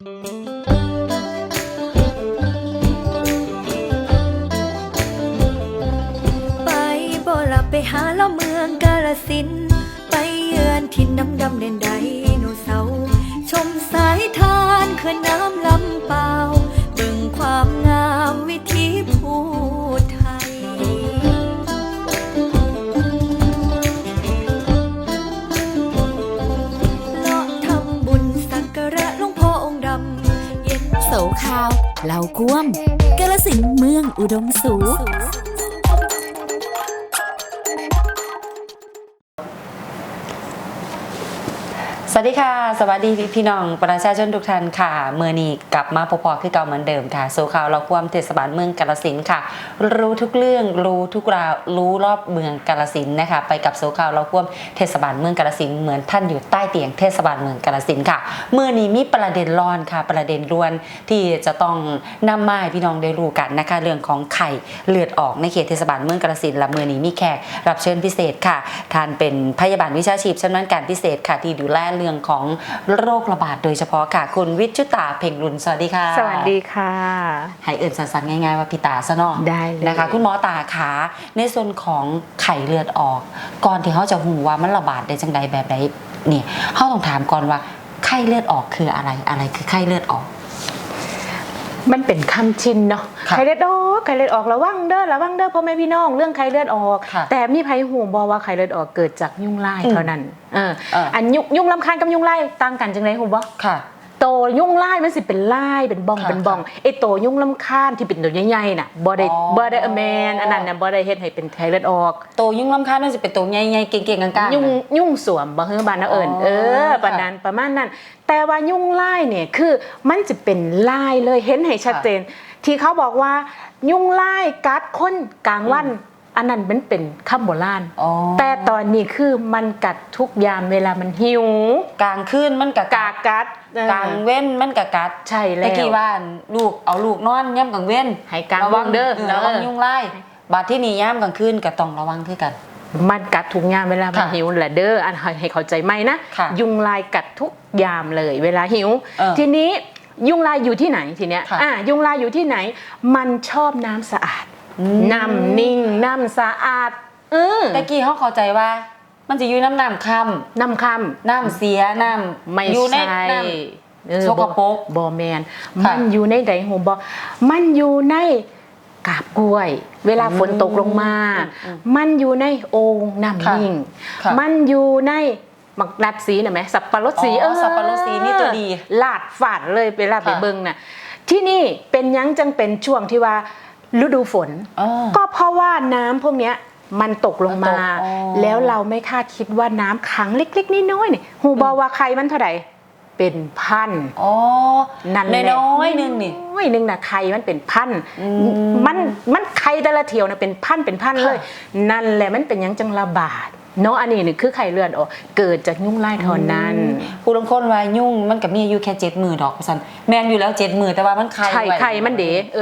ไปบ่ลับไปหาเล่าเมืองกาลสิน ไปเยือนทินน้ำดำเด่นใดโนเสาร์ชมสายทานเขื่อนน้ำล เหล่ากวมกาลสินเมืองอุดมสูง วัสดีค่ะสวัสดีพี่น้องประชาชนทุกท่านค่ะเมื่อนี้กลับมาพบๆคือเก่าเหมือนเดิมค่ะโซข่าวเราความเทศบาลเมืองกาลสินค่ะ รู้ทุกเรื่องรู้ทุกราวรู้รอบเมืองกาลสินนะคะ ไปกับโซข่าวเราความเทศบาลเมืองกาลสินเหมือนท่านอยู่ใต้เตียงเทศบาลเมืองกาลสินค่ะเมื่อนี้มีประเด็นร้อนค่ะ ประเด็นร้วนที่จะต้องนำมาให้พี่น้องได้รู้กันนะคะ เรื่องของไข่เลือดออกในเขตเทศบาลเมืองกาลสินและเมื่อนี้มีแขกรับเชิญพิเศษค่ะท่านเป็นพยาบาลวิชาชีพชำนาญการพิเศษค่ะที่ดูแลเรื่องของโรคระบาดโดยเฉพาะค่ะ คุณวิชุตาเพ่งรุนสวัสดีค่ะ สวัสดีค่ะให้เอิ่นสั้นๆง่ายๆว่าพี่ตาซะเนาะได้เลยนะคะ คุณหมอตาขาในส่วนของไข่เลือดออก ก่อนที่เขาจะหูว่ามันระบาดได้จังใดแบบใดเนี่ยเขาต้องถามก่อนว่าไข้เลือดออกคืออะไรอะไรคือไข้เลือดออก มันเป็นคำชินเนาะค่ะไข้เลือดออกไข้เลือดออกระวังเด้อระวังเด้อพ่อแม่พี่น้องเรื่องไข้เลือดออก ค่ะแต่มีไผหูบอว่าไข้เลือดออกเกิดจากยุงลายอืมเท่านั้นเออเอออั อันยุงยุงลำคาญกับยุงลายต่างกันจังไดหูบ่ ค่ะ โตยุงลายมันสิเป็นลายเป็นบ้องค่ะเป็นบ้องไอ้โตยุงลำคาญที่เป็นตัวใหญ่ๆน่ะบ่ได้อ๋อบ่ได้เออแมนอันนั้นน่ะบ่ได้เฮ็ดให้เป็นไข้เลือดออก โตยุ่งลำคาญน่าจะเป็นตัวใหญ่ๆเก่งๆกลางๆยุ่งนะยุ่งสวมบ่เฮือบานนะเอิญอ๋อเออค่ะประนั้นประมาณนั้น แต่ว่ายุ่งลายเนี่ยคือมันจะเป็นลายเลยเห็นให้ชัดเจน ที่เขาบอกว่ายุ่งลายกัดคนกลางวัน อันนั้นมันเป็นคำโบราณอ๋อแต่ตอนนี้คือมันกัดทุกยามเวลามันหิวกลางคืนมันกะกากัดเออกลางเว้นมันกะกัด ใช่แล้วตะกี้ว่าลูกเอาลูกนอนย่ำกลางเว้นให้กลางระวังเด้อระวังยุงไล่บาดที่นี่ย่ำกลางคืนก็ต้องระวังคือกัน มันกัดทุกยามเวลามันค่ะหิวแหละเด้ออันให้เข้าใจไหมนะค่ะยุงลายกัดทุกยามเลย เวลาหิวเออทีนี้ยุงลายอยู่ที่ไหนทีเนี้ยค่ะอะยุงลายอยู่ที่ไหน มันชอบน้ำสะอาดอืม น้ำนิ่งน้ำสะอาดเออตะกี้เขาเข้าใจว่า มันจะอยู่น้ำน้ำคน้ำคำน้ำเสียน้ำำไม่อยู่ในใช่น้เออสกปรกบอแมน ค่ะมันอยู่ในไดหูบอมันอยู่ในกาบกล้วย เวลาฝนตกลงมา อืมอืมมันอยู่ในโอ่งน้ำค่ะนิ่ง ค่ะมันอยู่ในมักนัดสีนะไหมสับปะรดสีอ๋อสับปะรดสีนี่ตัวดีลาดฝาดเลยเวลาไปค่ะ เบิ่งน่ะ ที่นี่เป็นหยังจังเป็นช่วงที่ว่า ฤดูฝนอ๋อก็เพราะว่าน้ำพวกเนี้ยมันตกลงมามันตกอ๋อแล้วเราไม่คาดคิดว่าน้ำขังเล็กๆน้อยๆเนี่ยหูบอว่าใครมันเท่าไหร่เป็นพันอ๋อนั่นแหละน้อยๆหนึงนี่น้อยหนึงนะไข่มันเป็นพันอืมมันมันไข่แต่ละเที่ยวนะเป็นพันเป็นพันค่ะเลย นั่นแหละมันเป็นหยังจังระบาด เนาะอันนี้นี่คือไข่เลือดออกเกิดจากยุ่งไล่เท่านั้น ผู้ลงคนว่ายุ่งมันกับมีอายุแค่เจ็ดมือดอกสันแมนอยู่แล้วเจ็ดมือแต่ว่ามันไข่ไข่ว้ไข่มันเด๋เอ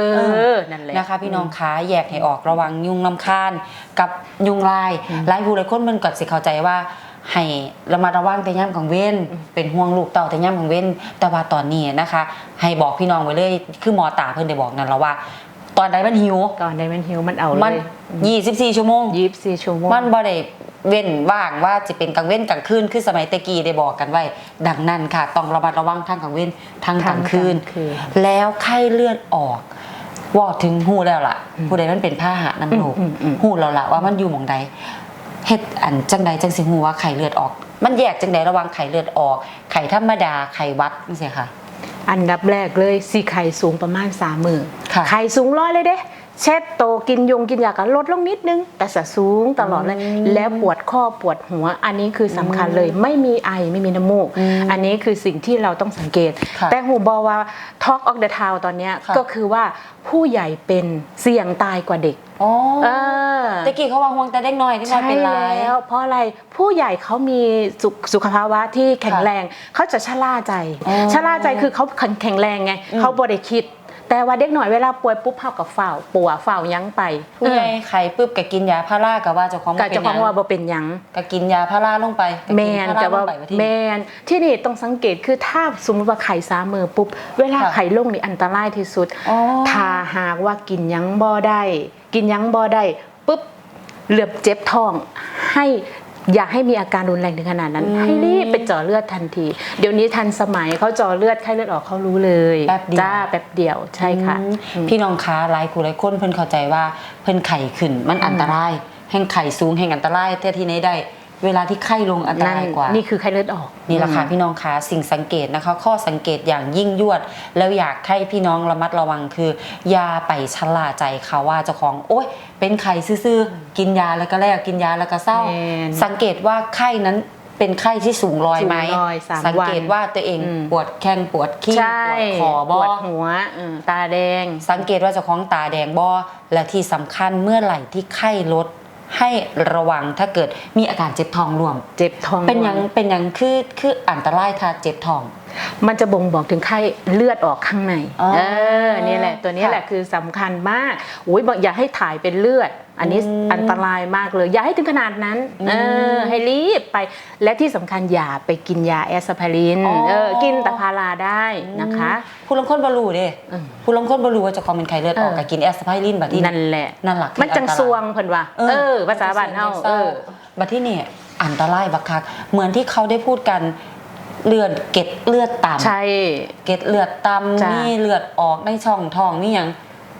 อนั่นแหละนะคะ พี่น้องขาแยกให้ออกระวังยุงลำคาญกับยุงลายหลายผู้หลายคนมันก็สิเข้าใจว่าให้ระมัดระวังแต่ย่ำกลางเว้น เป็นห่วงลูกเต่าแต่ย่ำกลางเว้น แต่ว่าตอนนี้นะคะ ให้บอกพี่น้องไว้เลย คือหมอตาเพิ่นได้บอกนั่นแล้วว่า ตอนใดมันหิวก่อนได้มันหิวมันเอามัเลนย24 ชั่วโมงยีบสี่ชั่วโมง มันบ่ได้ เว้นว่างว่าจะเป็นกลางเว้นกลางคืนคือสมัยตะกี้ได้บอกกันไว้ ดังนั้นค่ะ ต้องระมัดระวังทั้งกลางเว้นทั้งกลางคืนทั้งกลางคืนแล้วไข้เลือดออกวอดถึงหูแล้วล่ะ ผู้ใดมันเป็นผ้าหะน้ำลูกอืมอืมอืมหูแล้วล่ะว่ามันอยู่หมองใดเฮ็ดอันจังใดจังสิหูว่าไข้เลือดออก มันแยกจังใดระหวังไข้เลือดออก ไข้ธรรมดาไข้หวัดนี่สิค่ะ อันดับแรกเลยสีไข่สูงประมาณสามมือค่ะไข่สูงร้อยเลยเด้ เช็ดโตกินยงกินยาก็ลดลงนิดนึง แต่สะสูงตลอดเลยอืมแล้วปวดข้อปวดหัว อันนี้คือสำคัญเลยไม่มีไอไม่มีน้ำมูกอืมอันนี้คือสิ่งที่เราต้องสังเกตค่ะแต่หูบอว่า Talk of the Town ตอนเนี้ยค่ะก็คือว่าผู้ใหญ่เป็นเสี่ยงตายกว่าเด็กอ๋อเออตะกี้เขาว่าห่วงแต่เด็กน้อยที่น้อยใช่เป็นไรแล้วเพราะอะไรผู้ใหญ่เขามีสุขสุขภาวะที่แข็งแรงเขาจะชะล่าใจอ๋อชะล่าใจคือเขาแข็งแรงไงอืมเขาบริคิด แต่ว่าเด็กหน่อยเวลาป่วยปุ๊บเฮากับฝ้าวปัวฝ้าวยั้งไปผู้ใหญ่ไข้ปุ๊บก็กินยาพาราก็ว่าเจ้าของก็บ่เป็จะนขหองยังว่าบ่เป็นหยังก็กินยาพาราลงไปแมนก็แต่กินว่าพรลงไปที่แมนที่นี่ต้องสังเกตคือถ้าสมมติว่าไข่สามมือปุ๊บเวลาค่ะไข่ลงนี่อันตรายที่สุดอ๋อถ้าหากว่ากินหยังบ่ได้ กินหยังบ่ได้ปุ๊บเหลือบเจ็บท้องให้ อยากให้มีอาการรุนแรงถึงขนาดนั้นอืมให้รีบไปเจาะเลือดทันที เดี๋ยวนี้ทันสมัยเขาเจาะเลือดไข้เลือดออกเขารู้เลยแป๊บเดียว จ้าแป๊บเดียวใช่ค่ะ อืมอืมพี่น้องค้าหลายคู่หลายคนเพิ่นเข้าใจว่าเพิ่นไข้ขึ้นมันอันตราย แห่งไข้สูงแห่งอันตรายแต่ที่ไหนได้ เวลาที่ไข้ลงอันตนั่นรายกว่า นี่คือไข้เลือดออก นี่แหละค่ะพี่น้องคะสิ่งสังเกตนะคะ ข้อสังเกตอย่างยิ่งยวด แล้วอยากให้พี่น้องระมัดระวังคืออย่าไปชะล่าใจเขาว่าเจ้าของโอ๊ยเป็นไข้ซื่อๆกินยาแล้วก็แล้วกินยาแล้วก็เศร้าแม่นสังเกตว่าไข้นั้นเป็นไข้ที่สูงรอยไหมสูงรอยสามสังเกตวันว่าตัวเองอืมปวดแข้งปวดขี้ใช่ปวดคอปบวอดหัวอืมตาแดง สังเกตว่าเจ้าของตาแดงบอและที่สำคัญเมื่อไหร่ที่ไข้ลด ให้ระวังถ้าเกิดมีอาการเจ็บท้องรวม เจ็บท้องเป็นหยังเป็นหยังคือคืออันตรายถ้าเจ็บท้อง มันจะบ่งบอกถึงไข้เลือดออกข้างในอ๋อเออนี่แหละ ตัวนี้ค่ะแหละคือสำคัญมากอุ้ยบอกอย่าให้ถ่ายเป็นเลือด อันนี้อืมอันตรายมากเลย อย่าให้ถึงขนาดนั้นอืมเออให้รีบไปและที่สำคัญอย่าไปกินยาแอสไพรินอ๋อเออกินแต่พาราได้นะคะผู้ลางคนบรูเด้อืมผู้ลางคนบรูว่าเจะคอมเป็นไข้เลือดออกเออกับกินแอสไพรินบัดที่นั่นแหละนั่นหลักมันจังซวงเพิ่นว่าเออภาษาบ้านเฮาเออบัดที่นี่อันตรายบักคักเหมือนที่เขาได้พูดกันเลือดเกล็ดเลือดต่ำใช่ เกล็ดเลือดต่ำจ้ะนี่เลือดออกในช่องท้องนี่ยัง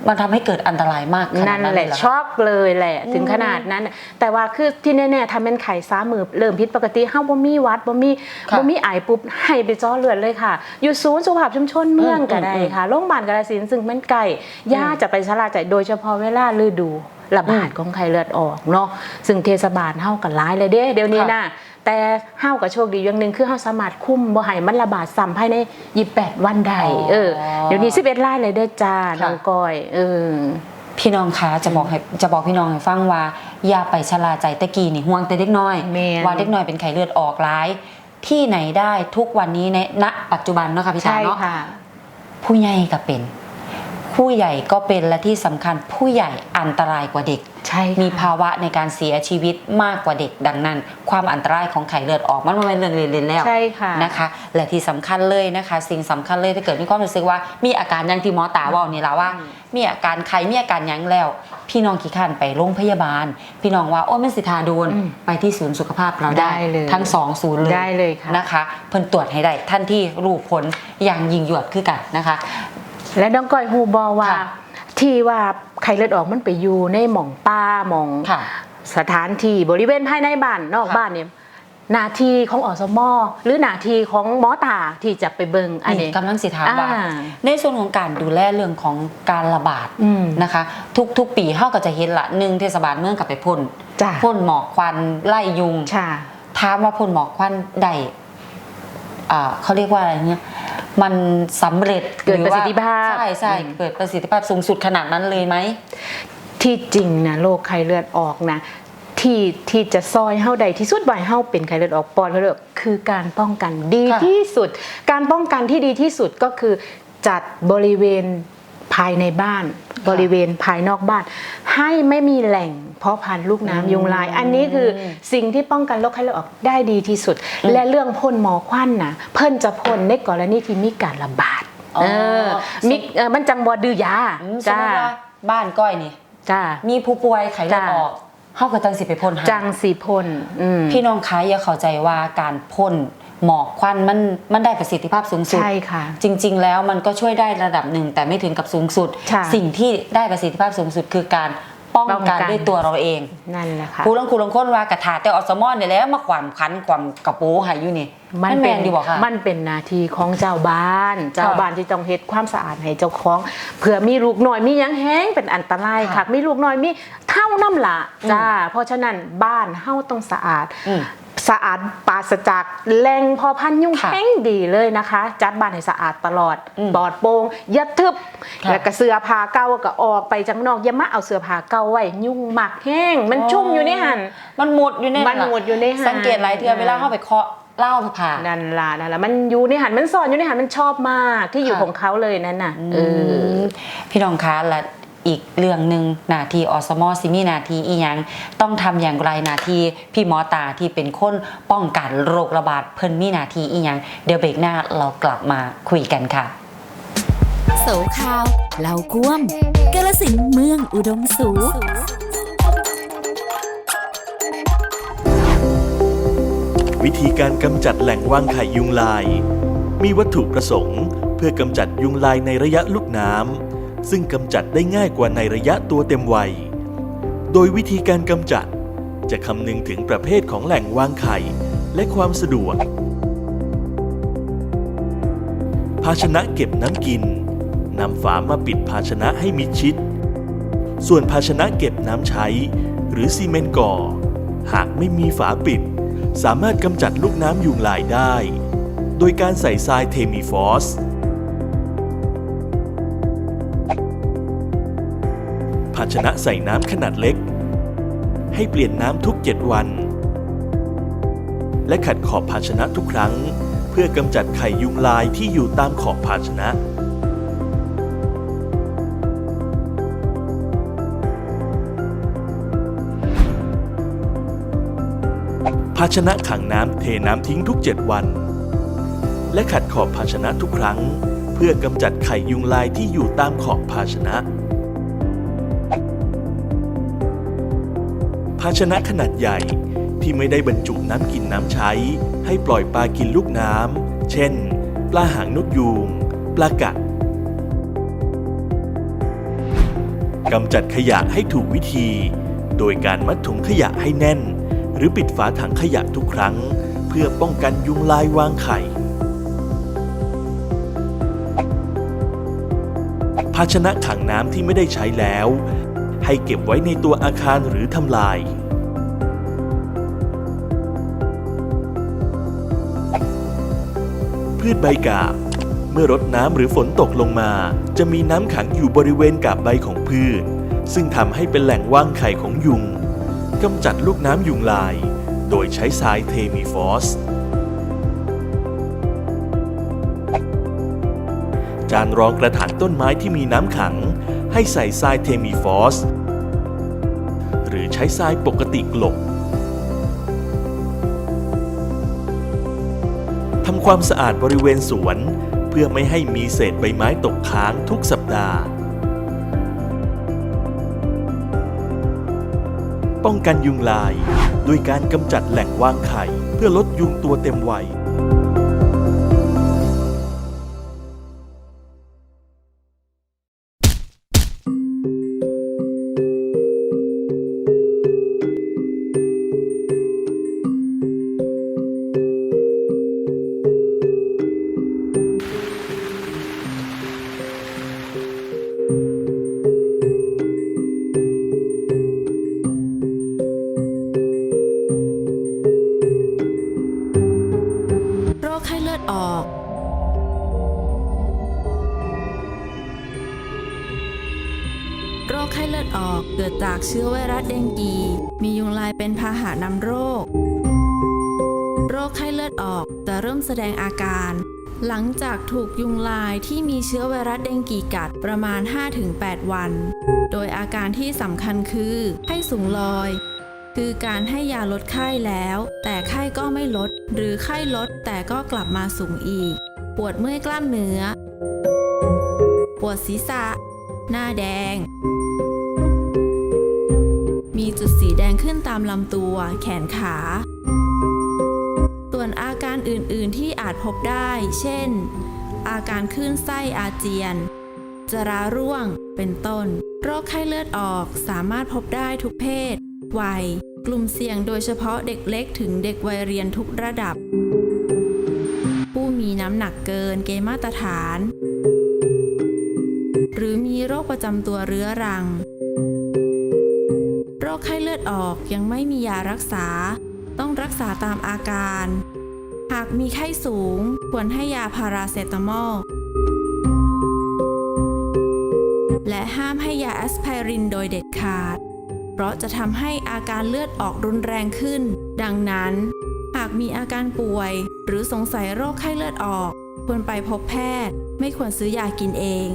มันทำให้เกิดอันตรายมากขนานั่ดนนั้นแหเลยละเหรอช็อกเลยแหละ ถึงขนาดนั้น แต่ว่าคือที่แน่ๆทำเป็นไข่ซ้ามือเริ่มพิษปกติเฮาบ่มีวัดบ่มีค่ะบ่มีไอปุ๊บให้ไปเจ้อเลือดเลยค่ะ อยู่ศูนย์สุขภาพชุมชนเมืองก็ได้อืมค่ะโรงพยาบาลกาฬสินธุ์ซึ่งมันไกลย่าจะไปชะลาใจโดยเฉพาะเวลาฤดูระบาดอืมของไข้เลือดออกเนาะซึ่งเทศบาลเฮาก็หลายเลยเด้เดี๋ยวนี้ค่ะนะ แต่เฮาก็โชคดีอย่างหนึงคือเฮาสามารถคุมบ่ให้มันระบาดซ้ำภายใน 28 วันได้เออเดี๋ยวนี้11รายเลยเด้อจ้าน้องก้อยเออพี่น้องคะจะบอกให้จะบอกพี่น้องให้ฟังว่าอย่าไปชะลาใจตะกี้นี่ห่วงแต่เด็กน้อยแม่นว่าเด็กน้อยเป็นไข้เลือดออกร้าย ที่ไหนได้ทุกวันนี้ในณปัจจุบันเนาะค่ะพี่ตาใช่เนาะค่ะผู้ใหญ่ก็เป็น ผู้ใหญ่ก็เป็นและที่สำคัญผู้ใหญ่อันตรายกว่าเด็ก ใช่ค่ะมีภาวะในการเสียชีวิตมากกว่าเด็กดังนั้น ความอันตรายของไข้เลือดออกมันไม่เป็นเรื่องเล่นๆแล้วใช่ค่ะนะคะ และที่สำคัญเลยนะคะ สิ่งสำคัญเลยถ้าเกิดมีความรู้สึกว่ามีอาการอยังที่หมอตาบอกนี่ละว่า มีอาการไข้มีอาการหยังแล้ว พี่น้องขี้ข้านไปโรงพยาบาล พี่น้องว่าโอ้ยมันสิทาโดนอืมไปที่ศูนย์สุขภาพเราได้ได้เลยทั้งสองศูนย์เลยได้เลยค่ะนะคะ เพิ่นตรวจให้ได้ท่านที่รู้ผลอย่างยิงหยวดคือกันนะคะ และน้องก้อยฮูบอว่า ค่ะที่ว่าไข้เลือดออกมันไปอยู่ในหม่องป้าหม่องค่ะสถานที่บริเวณภายในบ้านนอกค่ะบ้านเนี่ยหนาทีของอสมหรือหนาทีของหมอตาที่จะไปเบิงอันนี่นี้กำลังสิถามว่าอ่า ในส่วนของการดูแลเรื่องของการระบาดอืมนะคะ ทุกทุกปีเฮาก็จะเห็นละหนึ่งเทศบาลเมืองกับไปพ่นจ้ะพ่นหมอกควันไล่ยุงค่ะถามว่าพ่นหมอกควันใดอ่าเขาเรียกว่าอะไรเนี่ย มันสำเร็จเกิดหอประว่าสิทธิภาพใช่ใช่อืมเกิดประสิทธิภาพสูงสุดขนาดนั้นเลยไหม ที่จริงนะโรคไข้เลือดออกนะที่ที่จะซอยเฮาใดที่สุดบ่อยเฮาเป็นไข้เลือดออกปอดไข้เลือดออกคือการป้องกันดีค่ะที่สุด การป้องกันที่ดีที่สุดก็คือจัดบริเวณภายในบ้าน บริเวณภายนอกบ้าน ให้ไม่มีแหล่งเพาะพันธุ์ลูกน้ำยุงลาย อันนี้คือสิ่งที่ป้องกันโรคไข้เลือดออกได้ดีที่สุด และเรื่องพ่นหมอควันนะเพิ่นจะพ่นในกรณีที่มีการระบาดอ๋อเออมิเออมันจังบ่ดื้อยาอืมสมจ้ามติว่าบ้านก้อยนี่จ้ามีผู้ป่วยไข้เลือดจ้ะออกเฮาก็จังสิไปพ่นให้จังสีพลอืมพี่น้องคะอย่าเข้าใจว่าการพ่น หมอกควันมันมันได้ประสิทธิภาพสูงสุด ใช่ค่ะ จริง ๆ แล้วมันก็ช่วยได้ระดับหนึ่งแต่ไม่ถึงกับสูงสุดค่ะสิ่งที่ได้ประสิทธิภาพสูงสุดคือการป้องป้องกักันน ด้วยตัวเราเองนั่นแหละค่ะผู้ลงคุณลงค้นว่ากระถาแต่ออสมอนเนี่ยแหล้วมาความคันความกระโปรงใหายอยู่นี่มันแมเป็นนดีบอกค่ะ มันเป็นหนาทีของเจ้าบ้าน เจ้าบ้านที่ต้องเฮ็ดความสะอาดให้เจ้าของเผื่อมีลูกน้อยมีหยังแห้งเป็นอันตรายค่ะค่ะมีลูกน้อยมีเท่าน้ำละอืมจ้า เพราะฉะนั้นบ้านเฮาต้องสะอาด อืม สะอาดปราศจากแหล่งพอพันธุ์ยุ่งค่ะแห้งดีเลยนะคะ จัดบ้านให้สะอาดตลอดอืมปลอดโปร่งอย่าทึบค่ะแล้วก็เสื้อผ้าเก่าก็ออกไปจากนอกอย่ามาเอาเสื้อผ้าเก่าไว้ยุ่งหมักแห้ง มันชุ่มอยู่ในหันมันหมดอยู่ในมันหมดอยู่ในหาดสังเกตหลายเทื่อเวลาเข้าไปเคาะเล่าผ่านันลานั่นละมันอยู่ในหันมันสอนอยู่ในหันมันชอบมากที่อยู่ค่ะของเขาเลยนั่นน่ะเออมพี่น้องคะและ อีกเรื่องหนึ่งหนาทีอสมซิมีหนาทีอีหยังต้องทำอย่างไรหนาทีพี่หมอตาที่เป็นคนป้องกันโรคระบาดเพิ่นมีหนาทีอีหยังเดี๋ยวเบรกหน้าเรากลับมาคุยกันค่ะโสข่าวเล่าก้วมกาลสินธุ์เมืองอุดมสุขวิธีการกำจัดแหล่งวางไข่ยุงลาย มีวัตถุประสงค์ เพื่อกำจัดยุงลายในระยะลูกน้ำ ซึ่งกำจัดได้ง่ายกว่าในระยะตัวเต็มวัย โดยวิธีการกำจัด จะคำนึงถึงประเภทของแหล่งวางไข่และความสะดวก ภาชนะเก็บน้ำกินนำฝามาปิดภาชนะให้มิดชิด ส่วนภาชนะเก็บน้ำใช้ หรือซีเมนต์ก่อ หากไม่มีฝาปิด สามารถกำจัดลูกน้ำยุงลายได้ โดยการใส่ทรายเทมิฟอส ชนะใส่น้ำขนาดเล็ก ให้เปลี่ยนน้ำทุก 7 วัน และขัดขอบภาชนะทุกครั้ง เพื่อกำจัดไข่ยุงลายที่อยู่ตามขอบภาชนะภาชนะขังน้ำเทน้ำทิ้งทุก 7 วัน และขัดขอบภาชนะทุกครั้ง เพื่อกำจัดไข่ยุงลายที่อยู่ตามขอบภาชนะ ชนะขนาดใหญ่ ที่ไม่ได้บรรจุน้ำกินน้ำใช้ ให้ปล่อยปลากินลูกน้ำ เช่น ปลาหางนกยูง ปลากัดกำจัดขยะให้ถูกวิธี โดยการมัดถุงขยะให้แน่น หรือปิดฝาถังขยะทุกครั้ง เพื่อป้องกันยุงลายวางไข่ ภาชนะขังน้ำที่ไม่ได้ใช้แล้ว ให้เก็บไว้ในตัวอาคารหรือทำลาย พืชใบกาบ เมื่อรดน้ำหรือฝนตกลงมา จะมีน้ำขังอยู่บริเวณกาบใบของพืช ซึ่งทำให้เป็นแหล่งว่างไข่ของยุงกำจัดลูกน้ำยุงลาย โดยใช้ทรายเทมิฟอสจานรองกระถางต้นไม้ที่มีน้ำขัง ให้ใส่ทรายเทมิฟอส ช้ทรายปกติกลบทำความสะอาดบริเวณสวน เพื่อไม่ให้มีเศษใบไม้ตกค้างทุกสัปดาห์ ป้องกันยุงลาย ด้วยการกำจัดแหล่งวางไข่ เพื่อลดยุงตัวเต็มวัย คไข้เลือดออก เกิดจากเชื้อไวรัสเดงกี มียุงลายเป็นพาหะนำโรค โรคไข้เลือดออกจะเริ่มแสดงอาการ หลังจากถูกยุงลายที่มีเชื้อไวรัสเดงกีกัดประมาณ 5-8 วัน โดยอาการที่สำคัญคือไข้สูงลอย คือการให้ยาลดไข้แล้ว แต่ไข้ก็ไม่ลด หรือไข้ลดแต่ก็กลับมาสูงอีก ปวดเมื่อยกล้ามเนื้อ ปวดศีรษะ หน้าแดงามลำตัว แขนขา ส่วนอาการอื่นๆที่อาจพบได้ เช่น อาการคลื่นไส้อาเจียน จราร่วง เป็นต้น โรคไข้เลือดออกสามารถพบได้ทุกเพศ วัย กลุ่มเสี่ยงโดยเฉพาะเด็กเล็กถึงเด็กวัยเรียนทุกระดับ ผู้มีน้ำหนักเกินเกณฑ์มาตรฐาน หรือมีโรคประจำตัวเรื้อรัง คไข้เลือดออกยังไม่มียารักษา ต้องรักษาตามอาการ หากมีไข้สูง ควรให้ยาพาราเซตามอล และห้ามให้ยาแอสไพรินโดยเด็ดขาด เพราะจะทำให้อาการเลือดออกรุนแรงขึ้น ดังนั้น หากมีอาการป่วย หรือสงสัยโรคไข้เลือดออก ควรไปพบแพทย์ ไม่ควรซื้อยากินเอง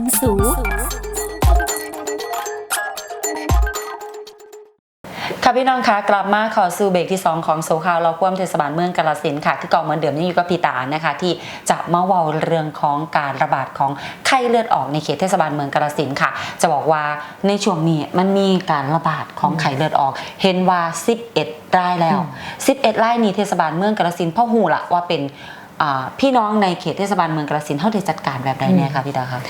มสุขค่ะพี่น้องคะกลับมาขอสู่เบรกที่ 2 ของโซคาวเราควมเทศบาลเมืองกาลสินค่ะคือก่าเหมือนเดิมยังอยู่กับพี่ตานะคะ ที่จะมาเว้าเรื่องของการระบาดของไข้เลือดออกในเขตเทศบาลเมืองกาลสินค่ะ จะบอกว่าในช่วงนี้มันมีการระบาดของไข้เลือดออก เห็นว่า 11รายแล้ว 11รายนี้เทศบาลเมืองกาลสินพ่อหูละว่าเป็นอ่าพี่น้องในเขตเทศบาลเมืองกาลสินธุ์เขาได้จัดการแบบใดเนี่ยค่ะพี่ตาคะ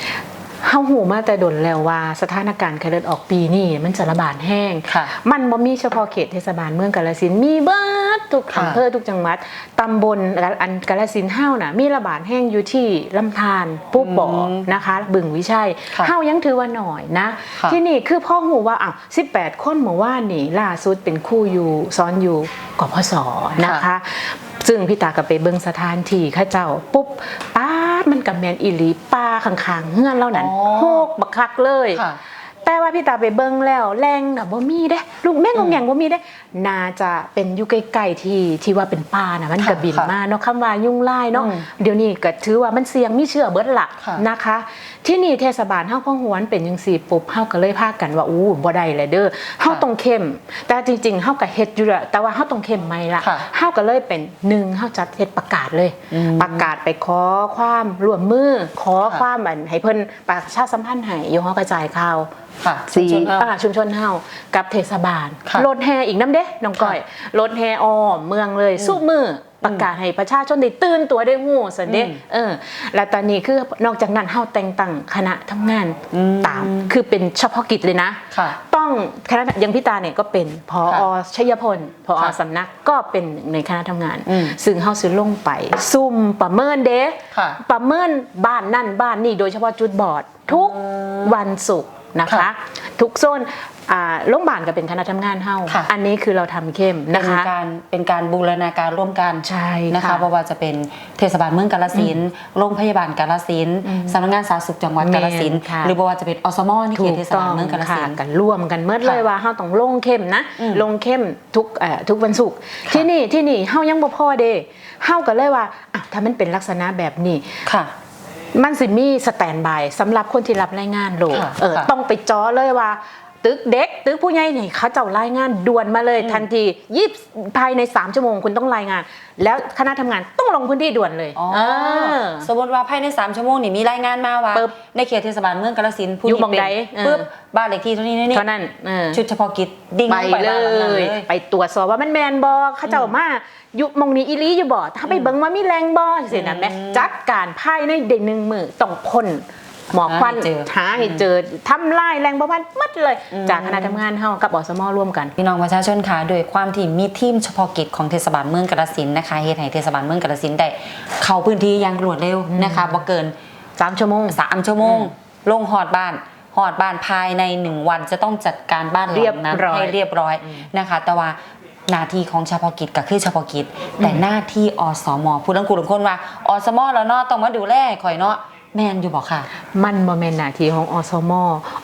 เฮาหูมาแต่ดนแล้วว่าสถานการณ์ไข้เลือดออกปีนี้มันจะระบาดแห้งค่ะมันบ่มีเฉพาะเขตเทศบาลเมืองกาฬสินธุ์มีเบิดทุกค่ะอำเภอทุกจังหวัดตำบลอันกาฬสินธุ์เฮาน่ะมีระบาดแห้งอยู่ที่ลำธารปุ๊บบ่อมนะคะ บึงวิชัยค่ะเฮายังถือว่าหน่อยนะค่ะที่นี่คือพ่อหูว่าอะ18 คนเมื่อวานนี่ล่าสุดเป็นครู่อยู่ซ้อนอยู่กพศนะคะ ซึ่งพี่ตาก็ไปเบิ่งสถานที่เข้าเจ้าปุ๊บป้าด มันกับแมนอีหลีป้าข้างๆเฮือนเล่านั้นอ๋อโฮกบักคักเลยค่ะ แต่ว่าพี่ตาไปเบิ่งแล้วแรงน่ะบ่มีเด้ลูกแม่งงแงงบ่มีเด้น่าจะเป็นอยู่ใกล้ๆที่ที่ว่าเป็นป่าน่ะมันค่ะก็บินค่ะมาเนาะคำว่ายุ่งลายเนาะอืมเดี๋ยวนี้ก็ถือว่ามันเสี่ยงมีเชื้อเบิดละค่ะนะคะ ที่นี่เทศบาลเฮาพ่อหวนเป็นจังซี่ปุ๊บเฮาก็เลยพากันว่าอู้บ่ได้แหละเด้อเฮาต้องเข้ม แต่จริงๆเฮาก็เฮ็ดอยู่แล้วแต่ว่าเฮาต้องเข้มไหมล่ะค่ะเฮาก็เลยเป็นหนึ่งเฮาจัดเฮ็ดประกาศเลยอืมประกาศไปขอความร่วมมือขอค่ะความอันให้เพิ่นประชาสัมพันธ์ให้อยู่เฮากระจายข่าวค่ะสีชุมชนเฮา อ่าชุมชนเฮากับเทศบาลค่ะรถแห่อีกน้ำเด้น้องก้อยรถแห่อ้อมเมืองเลยสู้มือประกาศให้ประชาชนได้ตื่นตัวได้หู้สันเด้อืมเออ แล้วตอนนี้คือนอกจากนั้นเฮาแต่งตั้งคณะทำงานอืม ตามคือเป็นเฉพาะกิจเลยนะ ค่ะ ต้องคณะอยังพี่ตาเนี่ยก็เป็นพอค่ะชัยพลพอค่ะสำนักก็เป็นหนึ่งในคณะทำงาน อืม ซึ่งเฮาสิลงไป ซุ่มประเมินเด้ ค่ะ ประเมินบ้านนั่นบ้านนี่โดยเฉพาะจุดบอดทุกวันศุกร์ นะคะค่ะทุกโซนอ่าโรงพยาบาลก็เป็นคณะทำงานเฮาค่ะอันนี้คือเราทำเข้มเป็นะนคะการเป็นการบูรณาการร่วมกันใช่นะคะค่ะเพราะว่าจะเป็นเทศบาลเมืองกาลสินธุ์โรงพยาบาลกาลสินธุ์สำนักงานสาธารณสุขจังหวัดกาลสินธุ์แม่นค่ะหรือว่าจะเป็นอสมในเขตเทศบาลเมืองกาลค่ะสินธุ์กันร่วมกันเมื่อเลยค่ะว่าเฮาต้องลงเข้มนะอืมลงเข้มทุกเอ่อทุกวันศุกร์ค่ะที่นี่ที่นี่เฮายังบ่พอเด้เฮาก็เลยว่าอะถ้ามันเป็นลักษณะแบบนี้ค่ะ มันสิมีสแตนบายสำหรับคนที่รับรายงานโหลดค่ะเออค่ะ ต้องไปจ้อเลยว่า ตึกเด็ก ตึกผู้ใหญ่นี่เขาเจ้ารายงานด่วนมาเลยทันทียิบภายใน 3 ชั่วโมงคุณต้องรายงาน แล้วคณะทำงานต้องลงพื้นที่ด่วนเลยอ๋อเออสมมติว่าภายใน 3 ชั่วโมงนี่มีรายงานมาว่าปึ๊บในเขตเทศบาลเมืองกาลสินธุ์ผู้อยู่นี้หม้องเป็นใดเออปึ๊บบ้านเลขที่เท่านี้นี่เท่านั้นเออชุดเฉพาะกิจดิ้งไปงเลบ้านหลังนั้นยเลย ไปตรวจสอบว่ามันแมนบอเขาเจ้ามาอยู่หมองนี้อีหลีอยู่บ่ถ้าไปเบิ่งว่ามีแรงบอสินะแม่อืมจัดการภายในเดือนหนึ่งมือต้องพ่น หมอควันหาให้เจอหาให้เจอทำลายแรงประวันมัดเลยอืมจากคณะทำงานเฮากับอสมร่วมกัน พี่น้องประชาชนค่ะโดยความที่มีทีมเฉพาะกิจของเทศบาลเมืองกาฬสินธุ์นะคะเฮ็ดให้เทศบาลเมืองกาฬสินธุ์ได้เข้าพื้นที่อย่างรวดเร็วนะคะบ่เกิน3ชั่วโมงสามชั่วโมงลงหอดบ้านหอดบ้านภายในหนึ่งวันจะต้องจัดการบ้านหลังนั้นเรียบร้อยให้เรียบร้อยนะคะ แต่ว่าหน้าที่ของเฉพาะกิจก็คือเฉพาะกิจ แต่หน้าที่อสมพูดทั้งกูทั้งคนว่าอสมแล้วเนาะต้องมาดูแลข่อยเนาะ แมนอยู่บอกค่ะ มันบ่แม่นหน้าที่ของอสม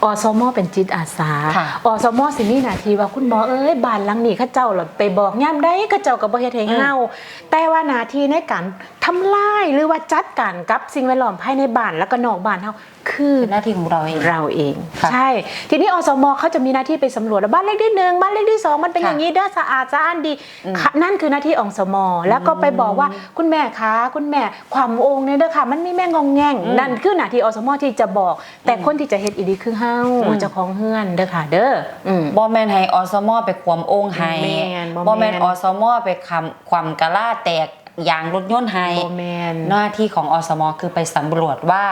อสมเป็นจิตอาสาค่ะอสมสิมีหน้าที่ว่าคุณหมอเอ้ยบ้านหลังนี้เขาเจ้าล่ะไปบอกย่ามใดเขาเจ้าก็บ่เฮ็ดให้เฮาแต่ว่าหน้าที่ในการทำลายหรือว่าจัดการกับสิ่งแวดล้อมภายในบ้านแล้วก็นอกบ้านเฮาคือเป็นหน้าที่ของเราเอง เราเอง ค่ะใช่ ทีนี้อสมเขาจะมีหน้าที่ไปสำรวจว่าบ้านเลขที่หนึ่งบ้านเลขที่สองมันเป็นค่ะอย่างนี้เด้อสะอาดสะอ้านดีอืมค่ะนั่นคือหน้าที่อสม แล้วก็ไปบอกว่าคุณแม่คะคุณแม่ความโองเนี่ยเด้อค่ะ มันมีแม่งองแงงอืมนั่นคือหน้าที่อสมที่จะบอก แต่คนที่จะเฮ็ดอีดีคือเฮาอืมเจ้าของเฮือนเด้อค่ะ เด้ออืมบอแมนให้อสมไปความโองไห้แม่นบ่บอแมนแม่นอสมไปคำความกะล่าแตก ยางรถยนต์ให้โบแมนหน้าที่ของอสมคือไปสำรวจว่า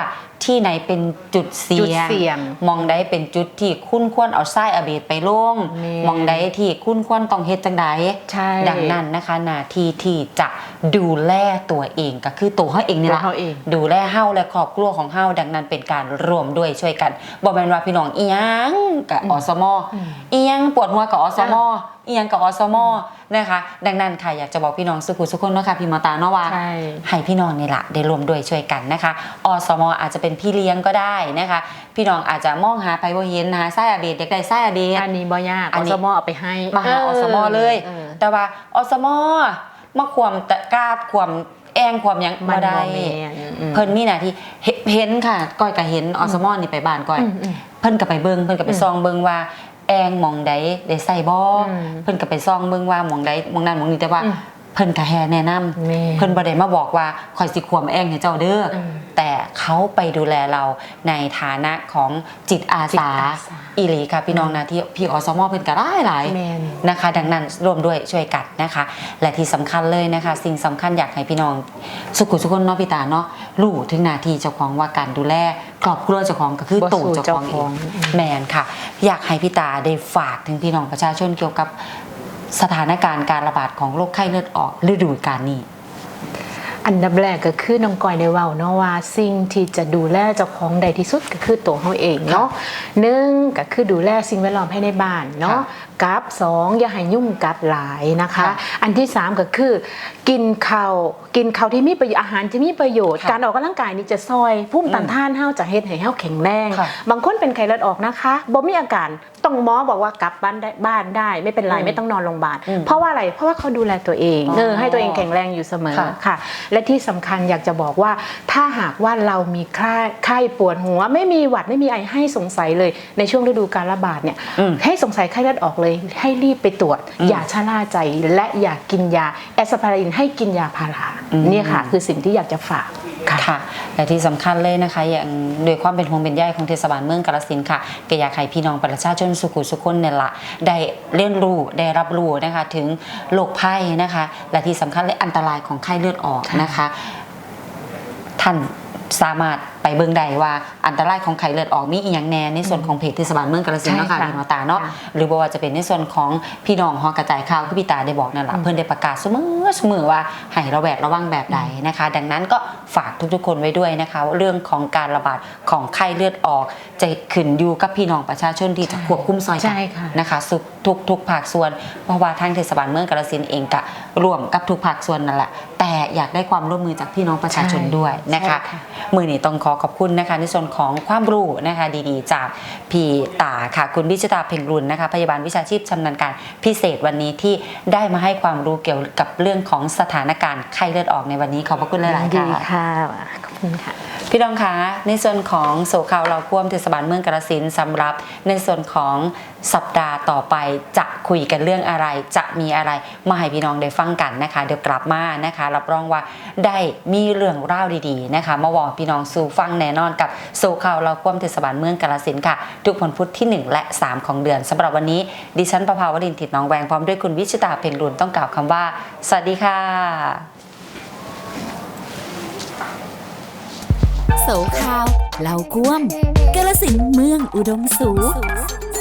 ที่ไหนเป็นจุดเสี่จุดยงเสี่ยงมองได้เป็นจุดที่คุณควรเอาไส้อาเบดไปลงแม่มองได้ที่คุณควรต้องเฮ็ดจังใดใช่ดังนั้นนะคะหน้าที่ที่จะดูแลตัวเองก็คือตัวเฮาเองนี่แหละตัวเฮาเองดูแลเฮาและครอบครัวของเฮาดังนั้นเป็นการรวมด้วยช่วยกันบ่แม่นว่าพี่น้องอีหยังกับอสมอีหยังปวดหัวกับอสมอีหยังกับอสมนะคะ ดังนั้นค่ะอยากจะบอกพี่น้องสุขุสุขคนเนาะค่ะพี่มอตาเนาะว่า ใช่ ให้พี่น้องนี่แหละได้รวมด้วยช่วยกันนะคะ อสมอาจจะเป็นพี่เลี้ยงก็ได้นะคะ พี่น้องอาจจะมองหาไปบ่เห็นหาไส้อาเบดเด็กได้ไส้อาเบด อันนี้บ่ยากอัอนนี้ สมเอาไปให้มาหาอสมเลย ออ แต่ว่าอสมมาความตะกราบความแองความหยังมันบ่ได้บ่แม่นอืม เพิ่นมีหน้าที่เห็นเห็นค่ะก้อยก็เห็นอสมนี่ไปบ้านก้อย อืมอืม เพิ่นก็ไปเบิ่งเพิ่นก็ไปซองเบิ่งว่าแองหมองใดได้ใส่บ่อืมเพิ่นก็ไปซองเบิ่งว่าหมองใดหมองนั้นหมองนี้แต่ว่าอืม เพิ่นก็แฮแนะนำแม่เพิ่นบ่ได้มาบอกว่าข่อยสิขวมแองให้เจ้าเด้ออมแต่เขาไปดูแลเราในฐานะของจิตอาจิตสาอาสาอีหลีค่ะพี่น้องนะที่พี่อสมเพิ่นก็ได้หลายแม่นนะคะ ดังนั้นร่วมด้วยช่วยกันนะคะ และที่สำคัญเลยนะคะ สิ่งสำคัญอยากให้พี่น้องสุขุสุขคนเนาะพี่ตาเนาะรู้ถึงหน้าที่เจ้าของว่าการดูแลครอบครัวเจ้าของก็คือบ่ตู่สู่เจ้าเจ้าของขเอองงแมนค่ะ อยากให้พี่ตาได้ฝากถึงพี่น้องประชาชนเกี่ยวกับ สถานการณ์การระบาดของโรคไข้เลือดออกฤดูกาลนี้อันดับแรกก็คือน้องก้อยได้เว้าเนาะว่าสิ่งที่จะดูแลเจ้าของใดที่สุดก็คือตัวเขาเองเนาะหนึ่งก็คือดูแลสิ่งแวดล้อมให้ในบ้านเนาะค่ะกับสองอย่าให้ยุ่งกัดหลายนะคะค่ะอันที่สามก็คือ กินข้าวกินข้าวที่มีประโยชน์อาหารที่มีประโยชน์ค่ะการออกกำลังกายนี่จะซอยภูมิต้านทานเฮาจะเฮ็ดให้เฮาแข็งแรงค่ะบางคนเป็นไข้เลือดออกนะคะบ่มีอาการ ต้องหมอบอกว่ากลับบ้านได้บ้านได้ไม่เป็นไรอืมไม่ต้องนอนโรงพยาบาลอืมเพราะว่าอะไรเพราะว่าเขาดูแลตัวเองอ๋อเออให้ตัวเองแข็งแรงอยู่เสมอค่ะค่ะและที่สำคัญอยากจะบอกว่า ถ้าหากว่าเรามีไข้ไข้ปวดหัว ไม่มีหวัดไม่มีไอให้สงสัยเลยในช่วงฤดูการระบาดเนี่ยอืมให้สงสัยไข้เลือดออกเลย ให้รีบไปตรวจอืมอย่าชะล่าใจและอย่ากินยาแอสไพรินให้กินยาพาราอืมเนี่ยค่ะ คือสิ่งที่อยากจะฝากค่ะค่ะและที่สำคัญเลยนะคะ อย่างด้วยความเป็นห่วงเป็นใยของเทศบาลเมืองกาฬสินธุ์ค่ะก็อยากให้พี่น้องประชาชนสุขุสุขคนเนี่ยละได้เรียนรู้ได้รับรู้นะคะถึงโรคภัยนะคะและที่สำคัญเละอันตรายของไข้เลือดออกนะคะ ท่านสามารถ ไปเบิ่งได้ว่าอันตรายของไข้เลือดออกมีอีหยังแน่ในส่วนของเพจเทศบาลเมืองกาฬสินธุ์เนาะค่ะใช่ค่ะพี่หมอตาเนาะค่ะหรือบ่ว่าจะเป็นในส่วนของพี่น้องฮอกระจายข่าวที่พี่ตาได้บอกนั่นแหละเพื่อนได้ประกาศเสมอเสมอว่าให้ระแวดระวังแบบใดนะคะ ดังนั้นก็ฝากทุกๆ คนไว้ด้วยนะคะว่าเรื่องของการระบาดของไข้เลือดออกจะขึ้นอยู่กับพี่น้องประชาชนที่จะควบคุมซอยกัใช่ค่ะนะคะสุทุกทุกภาคส่วน เพราะว่าทางเทศบาลเมืองกาฬสินธุ์เองก็ร่วมกับทุกภาคส่วนนั่นแหละแต่อยากได้ความร่วมมือจากพี่น้องประชาชนด้วยนะคะใช่ค่ะมือนี้ต้องขอขอบคุณนะคะในส่วนของความรู้นะคะดีๆ จากพี่ตาค่ะคุณวิชตาเพ่งรุนนะคะพยาบาลวิชาชีพชำนาญการพิเศษวันนี้ที่ได้มาให้ความรู้เกี่ยวกับเรื่องของสถานการณ์ไข้เลือดออกในวันนี้ขอบพระคุณหลายๆดีค่ะค่ะขอบคุณค่ะ พี่น้องคะในส่วนของโศข่าวเราพ่วมเทศบาลเมืองกาฬสินธุ์สำหรับในส่วนของ สัปดาห์ต่อไปจะคุยกันเรื่องอะไร จะมีอะไรมาให้พี่น้องได้ฟังกันนะคะ เดี๋ยวกลับมานะคะ รับรองว่าได้มีเรื่องเล่าดีๆนะคะ มาบอกพี่น้องสู่ฟังแน่นอนกับโศข่าวเราพ่วมเทศบาลเมืองกาฬสินค่ะ ทุกวันพุธที่ 1 และ 3 ของเดือนสำหรับวันนี้ดิฉันประภาวรินทิดน้องแวงพร้อมด้วยคุณวิชิตาเพ็งรุนต้องกล่าวคำว่า สวัสดีค่ะโสข่าวเล่าก้วมกาลสินเมืองอุดมสูง